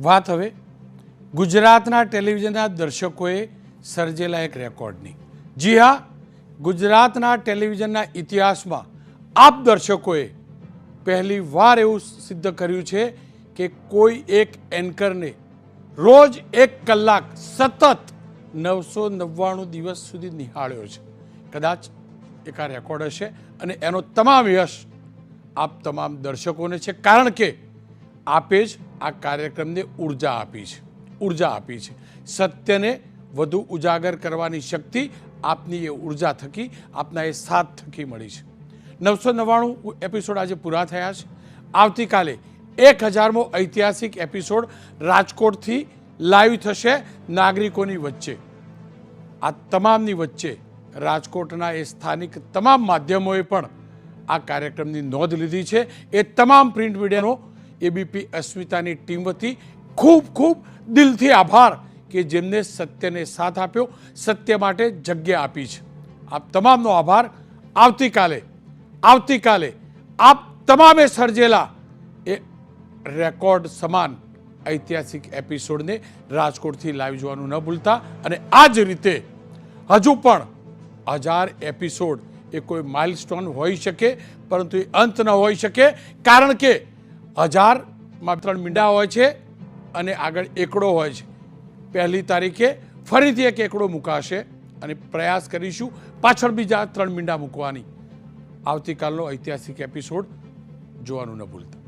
વાત હવે ગુજરાતના ટેલિવિઝનના દર્શકોએ સર્જેલા એક રેકોર્ડની. જી હા, ગુજરાતના ટેલિવિઝનના ઇતિહાસમાં આપ દર્શકોએ પહેલી વાર એવું સિદ્ધ કર્યું છે કે કોઈ એક એન્કરને રોજ એક કલાક સતત નવસો નવ્વાણું દિવસ સુધી નિહાળ્યો છે. કદાચ એક આ રેકોર્ડ હશે અને એનો તમામ યશ આપ તમામ દર્શકોને છે. કારણ કે આપે જ આ કાર્યક્રમને ઊર્જા આપી છે, ઊર્જા આપી છે. સત્યને વધુ ઉજાગર કરવાની શક્તિ આપની એ ઊર્જા થકી, આપના એ સાથ થકી મળી છે. નવસો નવ્વાણું એપિસોડ આજે પૂરા થયા છે. આવતીકાલે એક હજારમો ઐતિહાસિક એપિસોડ રાજકોટથી લાઈવ થશે નાગરિકોની વચ્ચે. આ તમામની વચ્ચે રાજકોટના એ સ્થાનિક તમામ માધ્યમોએ પણ આ કાર્યક્રમની નોંધ લીધી છે. એ તમામ પ્રિન્ટ મીડિયાનો એબીપી અસ્મિતાની ટીમ વતી ખૂબ ખૂબ દિલથી આભાર કે જેમને સત્યને સાથ આપ્યો, સત્ય માટે જગ્યા આપી છે. આપ તમામનો આભાર. આવતીકાલે આવતીકાલે આપ તમામે સર્જેલા એ રેકોર્ડ સમાન ઐતિહાસિક એપિસોડને રાજકોટથી લાઈવ જોવાનું ન ભૂલતા અને આ જ રીતે હજુ પણ હજાર એપિસોડ એ કોઈ માઇલસ્ટોન હોઈ શકે, પરંતુ એ અંત ન હોઈ શકે, કારણ કે હજારમાં ત્રણ મીંડા હોય છે અને આગળ એકડો હોય છે. પહેલી તારીખે ફરીથી એક એકડો મુકાશે અને પ્રયાસ કરીશું પાછળ બીજા ત્રણ મીંડા મૂકવાની. આવતીકાલનો ઐતિહાસિક એપિસોડ જોવાનું ન ભૂલતા.